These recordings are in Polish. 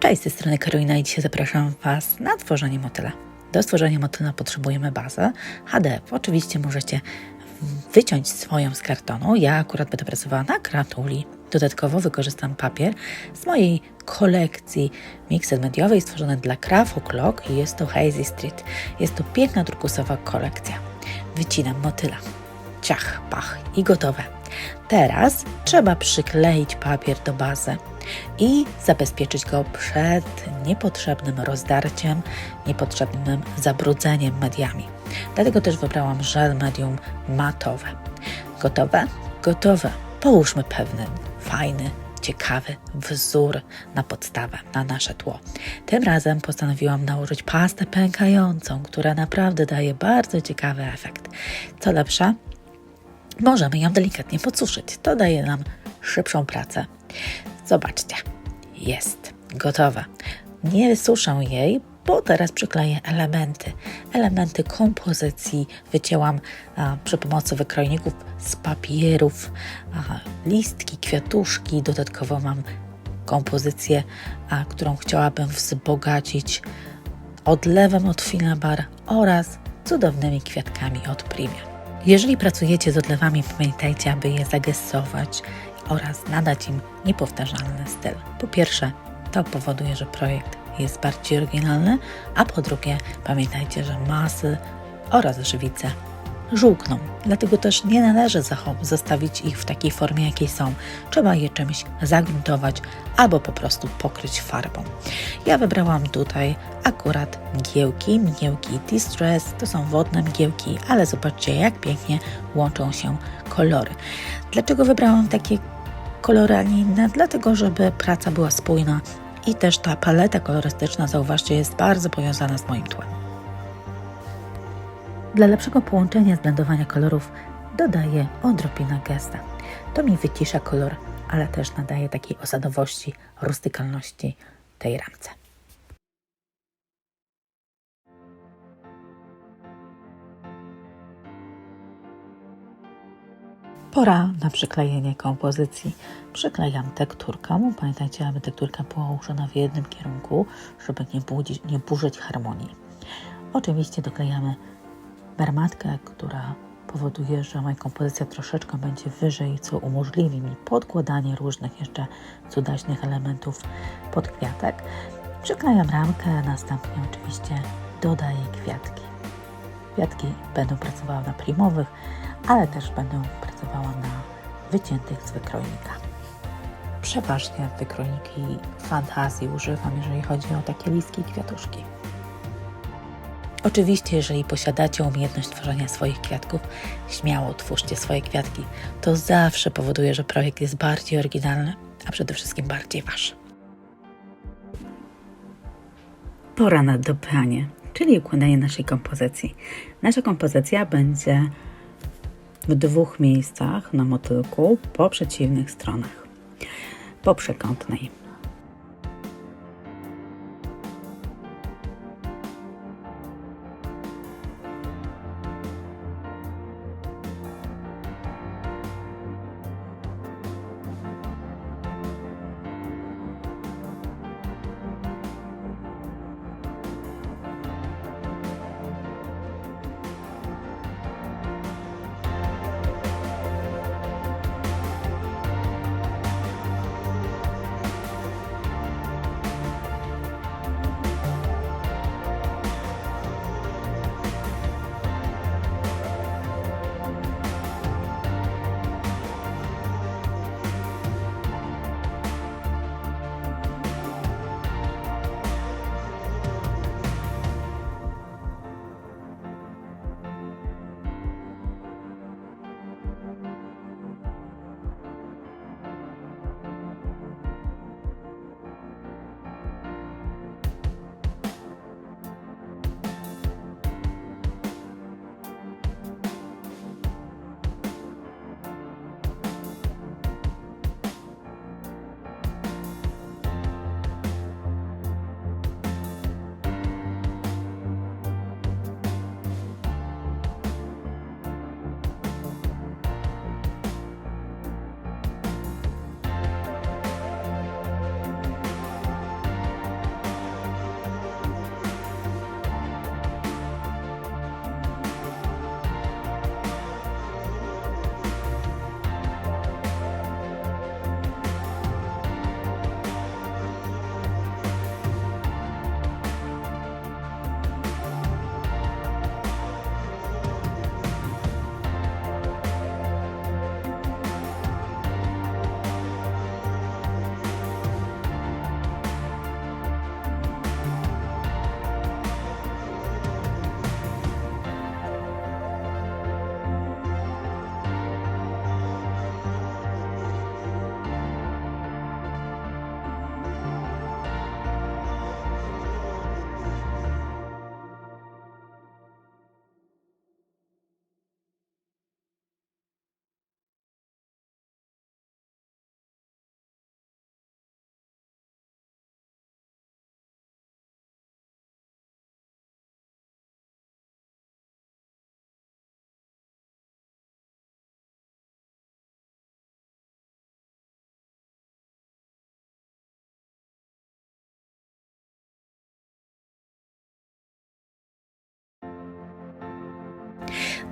Cześć, z tej strony Karolina i dzisiaj zapraszam Was na tworzenie motyla. Do stworzenia motyla potrzebujemy bazę HDF. Oczywiście możecie wyciąć swoją z kartonu. Ja akurat będę pracowała na kratuli. Dodatkowo wykorzystam papier z mojej kolekcji mixed mediowej stworzonej dla Craft O'Clock i jest to Hazy Street. Jest to piękna turkusowa kolekcja. Wycinam motyla. Ciach, pach i gotowe. Teraz trzeba przykleić papier do bazy i zabezpieczyć go przed niepotrzebnym rozdarciem, niepotrzebnym zabrudzeniem mediami. Dlatego też wybrałam żel medium matowe. Gotowe? Gotowe. Połóżmy pewien fajny, ciekawy wzór na podstawę, na nasze tło. Tym razem postanowiłam nałożyć pastę pękającą, która naprawdę daje bardzo ciekawy efekt. Co lepsze, możemy ją delikatnie podsuszyć. To daje nam szybszą pracę. Zobaczcie, jest gotowa. Nie suszę jej, bo teraz przykleję elementy. Elementy kompozycji wycięłam a, przy pomocy wykrojników z papierów, a, listki, kwiatuszki. Dodatkowo mam kompozycję, a, którą chciałabym wzbogacić odlewem od Finabar oraz cudownymi kwiatkami od Primia. Jeżeli pracujecie z odlewami, pamiętajcie, aby je zagestować oraz nadać im niepowtarzalny styl. Po pierwsze, to powoduje, że projekt jest bardziej oryginalny, a po drugie, pamiętajcie, że masy oraz żywice żółkną. Dlatego też nie należy zostawić ich w takiej formie, jakiej są. Trzeba je czymś zagruntować albo po prostu pokryć farbą. Ja wybrałam tutaj akurat mgiełki, mgiełki Distress, to są wodne mgiełki, ale zobaczcie jak pięknie łączą się kolory. Dlaczego wybrałam takie kolory, a nie inne? Dlatego, żeby praca była spójna i też ta paleta kolorystyczna, zauważcie, jest bardzo powiązana z moim tłem. Dla lepszego połączenia zblendowania kolorów dodaję odrobinę gesta. To mi wycisza kolor, ale też nadaje takiej osadowości, rustykalności tej ramce. Pora na przyklejenie kompozycji. Przyklejam tekturkę. Pamiętajcie, aby tekturka była ułożona w jednym kierunku, żeby nie, budzić, nie burzyć harmonii. Oczywiście doklejamy bermatkę, która powoduje, że moja kompozycja troszeczkę będzie wyżej, co umożliwi mi podkładanie różnych jeszcze cudaśnych elementów pod kwiatek. Przyklejam ramkę, następnie oczywiście dodaję kwiatki. Kwiatki będą pracowały na primowych, ale też będę pracowała na wyciętych z wykrojnika. Przeważnie wykrojniki fantazji używam, jeżeli chodzi o takie listki i kwiatuszki. Oczywiście, jeżeli posiadacie umiejętność tworzenia swoich kwiatków, śmiało twórzcie swoje kwiatki. To zawsze powoduje, że projekt jest bardziej oryginalny, a przede wszystkim bardziej wasz. Pora na dobranie, czyli układanie naszej kompozycji. Nasza kompozycja będzie w dwóch miejscach na motylku po przeciwnych stronach. Po przekątnej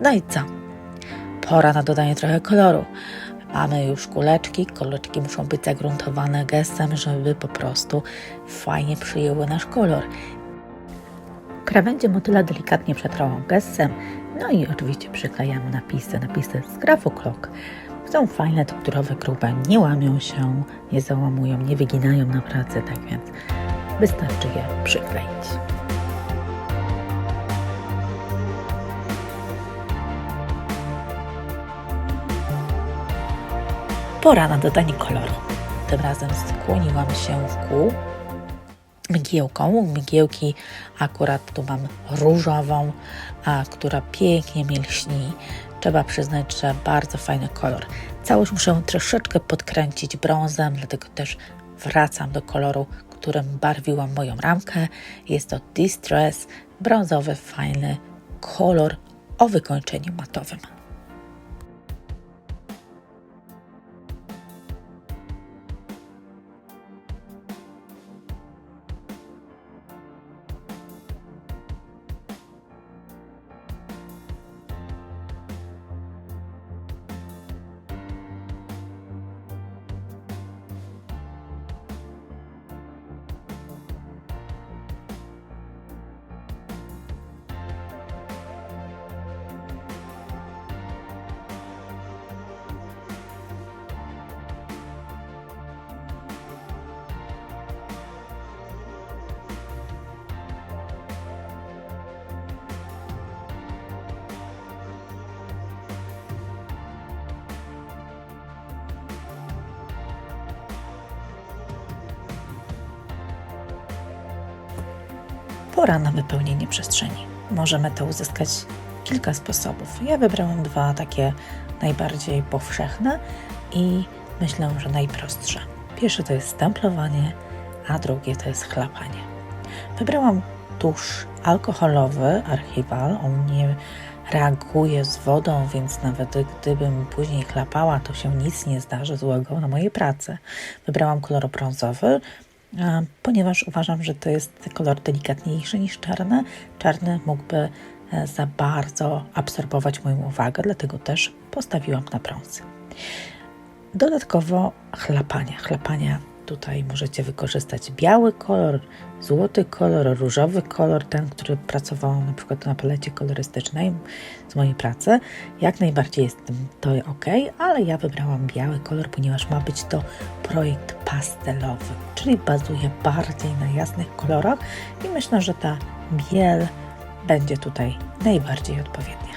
No i co? Pora na dodanie trochę koloru. Mamy już kuleczki. Kuleczki muszą być zagruntowane gestem, żeby po prostu fajnie przyjęły nasz kolor. Krawędzie motyla delikatnie przetrałam gestem, no i oczywiście przyklejamy napisy, napisy z Grafoclock. Są fajne, tekturowe, grube, nie łamią się, nie załamują, nie wyginają na pracy, tak więc wystarczy je przykleić. Pora na dodanie koloru. Tym razem skłoniłam się w kół mgiełką. Mgiełki akurat tu mam różową, a, która pięknie mi lśni. Trzeba przyznać, że bardzo fajny kolor. Całość muszę troszeczkę podkręcić brązem, dlatego też wracam do koloru, którym barwiłam moją ramkę. Jest to Distress, brązowy, fajny kolor o wykończeniu matowym. Pora na wypełnienie przestrzeni. Możemy to uzyskać kilka sposobów. Ja wybrałam dwa takie najbardziej powszechne i myślę, że najprostsze. Pierwsze to jest stemplowanie, a drugie to jest chlapanie. Wybrałam tusz alkoholowy, archiwal. On nie reaguje z wodą, więc nawet gdybym później chlapała, to się nic nie zdarzy złego na mojej pracy. Wybrałam kolor brązowy, ponieważ uważam, że to jest kolor delikatniejszy niż czarny. Czarny mógłby e, za bardzo absorbować moją uwagę, dlatego też postawiłam na brąz. Dodatkowo chlapania. Chlapania tutaj możecie wykorzystać biały kolor, złoty kolor, różowy kolor, ten, który pracował na przykład na palecie kolorystycznej z mojej pracy. Jak najbardziej jest to ok, ale ja wybrałam biały kolor, ponieważ ma być to projekt pastelowy, czyli bazuje bardziej na jasnych kolorach i myślę, że ta biel będzie tutaj najbardziej odpowiednia.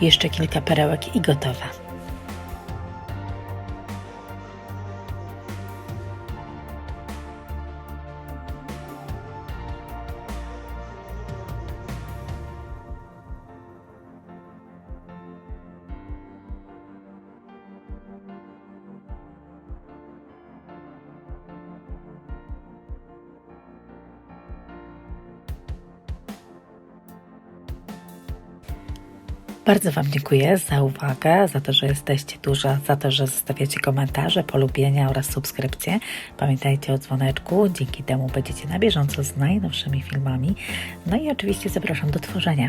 Jeszcze kilka perełek i gotowe. Bardzo Wam dziękuję za uwagę, za to, że jesteście duża, za to, że zostawiacie komentarze, polubienia oraz subskrypcje. Pamiętajcie o dzwoneczku, dzięki temu będziecie na bieżąco z najnowszymi filmami. No i oczywiście zapraszam do tworzenia.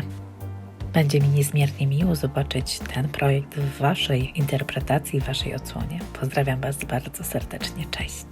Będzie mi niezmiernie miło zobaczyć ten projekt w Waszej interpretacji, Waszej odsłonie. Pozdrawiam Was bardzo serdecznie. Cześć.